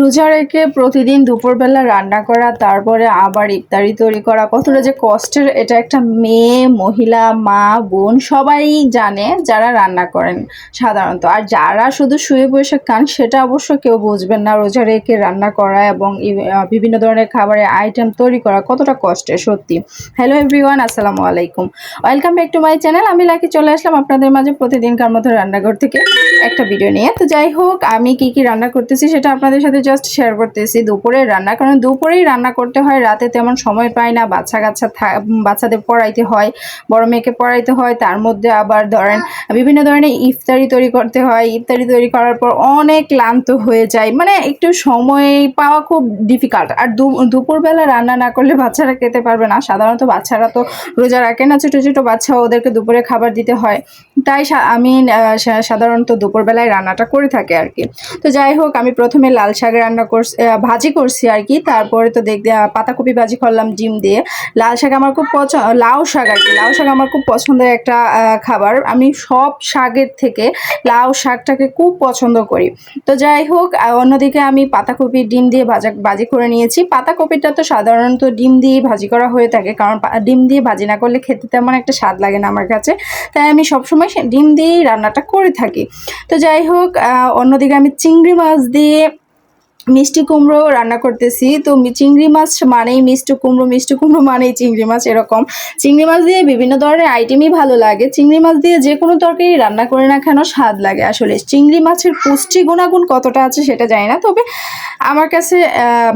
রোজা রেখে প্রতিদিন দুপুরবেলা রান্না করা, তারপরে আবার ইফতারি তৈরি করা। কতটা যে কষ্টের, এটা একটা মেয়ে, মহিলা, মা, বোন সবাই জানে যারা রান্না করেন সাধারণত। আর যারা শুধু শুয়ে বসে খান, সেটা অবশ্য কেউ বুঝবেন না। রোজা রেখে রান্না করা এবং বিভিন্ন ধরনের খাবারের আইটেম তৈরি করা কতটা কষ্টের, সত্যি। হ্যালো এভরিওয়ান আসসালামু আলাইকুম। Welcome back to my channel আমি লাকি চলে আসলাম আপনাদের মাঝে প্রতিদিনকার মতো রান্নাঘর থেকে একটা ভিডিও নিয়ে। তো যাই হোক, আমি কি কি রান্না করতেছি সেটা আপনাদের সাথে জাস্ট শেয়ার করতেছি। দুপুরের রান্না, কারণ দুপুরেই রান্না করতে হয়, রাতে তেমন সময় পাই না, বাচ্চা কাচ্চা বাচ্চাদের পড়াইতে হয়, বড় মেয়েকে পড়াইতে হয়, তার মধ্যে আবার ধরেন বিভিন্ন ধরনের ইফতারি তৈরি করতে হয়, ইফতারি তৈরি করার পর অনেক ক্লান্ত হয়ে যায় মানে একটু সময় পাওয়া খুব ডিফিকাল্ট আর দুপুরবেলা রান্না না করলে বাচ্চারা খেতে পারবে না। সাধারণত বাচ্চারা তো রোজা রাখে না, ছোটো ছোটো বাচ্চা, ওদেরকে দুপুরে খাবার দিতে হয়। তাই আমি সাধারণত দুপুরবেলায় রান্নাটা করে থাকি আর কি। তো যাই হোক, আমি প্রথমে লাল শাক রান্না করছি ভাজি করছি আর কি। তারপরে তো দেখ পাতাকপি ভাজি করলাম ডিম দিয়ে। লাল শাক আমার খুব পছন্দ লাউ শাক আর কি। লাউ শাক আমার খুব পছন্দের একটা খাবার। আমি সব শাকের থেকে লাউ শাকটাকে খুব পছন্দ করি। তো যাই হোক অন্যদিকে আমি পাতাকপি ডিম দিয়ে ভাজা, ভাজি করে নিয়েছি। পাতাকপিটা তো সাধারণত ডিম দিয়ে ভাজি করা হয়ে থাকে, কারণ ডিম দিয়ে ভাজি না করলে খেতে তেমন একটা স্বাদ লাগে না আমার কাছে। তাই আমি সবসময় ডিম দিয়েই রান্নাটা করে থাকি। তো যাই হোক অন্যদিকে আমি চিংড়ি মাছ দিয়ে মিষ্টি কুমড়ো রান্না করতেছি। তো চিংড়ি মাছ মানেই মিষ্টি কুমড়ো মিষ্টি কুমড়ো মানেই চিংড়ি মাছ এরকম। চিংড়ি মাছ দিয়ে বিভিন্ন ধরনের আইটেমই ভালো লাগে। চিংড়ি মাছ দিয়ে যে কোনো তরকারি রান্না করে না কেন স্বাদ লাগে আসলে। চিংড়ি মাছের পুষ্টি গুণাগুণ কতটা আছে সেটা জানি না, তবে আমার কাছে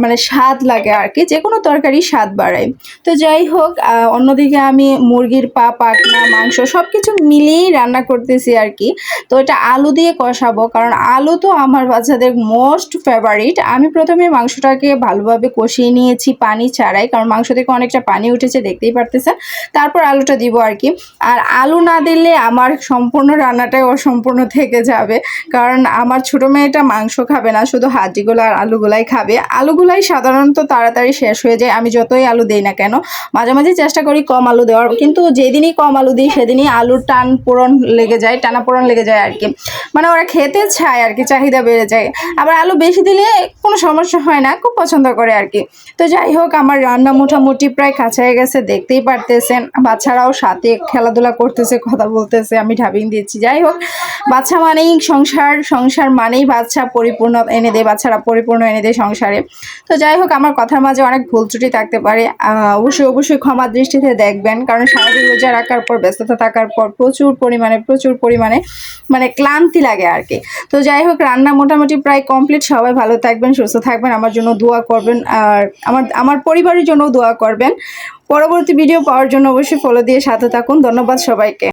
মানে স্বাদ লাগে আর কি। যে কোনো তরকারি স্বাদ বাড়ায়। তো যাই হোক অন্যদিকে আমি মুরগির পা পাকনা মাংস সব কিছু মিলিয়েই রান্না করতেছি আর কি। তো এটা আলু দিয়ে কষাবো, কারণ আলু তো আমার বাচ্চাদের মোস্ট ফেভারিট আমি প্রথমে মাংসটাকে ভালোভাবে কষিয়ে নিয়েছি পানি ছাড়াই, কারণ মাংস থেকে অনেকটা পানি উঠেছে, দেখতেই পারতেছেন। তারপর আলুটা দিব আর কি। আর আলু না দিলে আমার সম্পূর্ণ রান্নাটাই অসম্পূর্ণ থেকে যাবে, কারণ আমার ছোটো মেয়েটা মাংস খাবে না, শুধু হাড্ডিগুলো আর আলুগুলাই খাবে। আলুগুলাই সাধারণত তাড়াতাড়ি শেষ হয়ে যায়, আমি যতই আলু দিই না কেন, মাঝে মাঝে চেষ্টা করি কম আলু দেওয়ার। কিন্তু যেদিনই কম আলু দিই, সেদিনই আলুর টান পূরণ লেগে যায় টানা পূরণ লেগে যায় আর কি। মানে ওরা খেতে চায় আর কি, চাহিদা বেড়ে যায়। আবার আলু বেশি দিলে কোনো সমস্যা হয় না, খুব পছন্দ করে আর কি। তো যাই হোক, আমার রান্না মোটামুটি প্রায় কাছায় গেছে, দেখতেই পারতেছেন। বাচ্চারাও সাথে খেলাধুলা করতেছে, কথা বলতেছে, আমি ঢাবিং দিচ্ছি। যাই হোক বাচ্চা মানেই সংসার সংসার মানেই বাচ্চা পরিপূর্ণ এনে দেয়, বাচ্চারা পরিপূর্ণ এনে দেয় সংসারে। তো যাই হোক, আমার কথার মাঝে অনেক ভুল ত্রুটি থাকতে পারে। অবশ্যই অবশ্যই ক্ষমা দৃষ্টিতে দেখবেন, কারণ সারাদিন রোজা রাখার পর, ব্যস্ততা থাকার পর প্রচুর পরিমাণে প্রচুর পরিমাণে মানে ক্লান্তি লাগে আর কি। তো যাই হোক, রান্না মোটামুটি প্রায় কমপ্লিট। সবাই ভালো থাকবেন, সুস্থ থাকবেন। আমার জন্য দোয়া করবেন আর আমার আমার পরিবারের জন্য দোয়া করবেন। পরবর্তী ভিডিও পাওয়ার জন্য অবশ্যই ফলো দিয়ে সাথে থাকুন। ধন্যবাদ সবাইকে।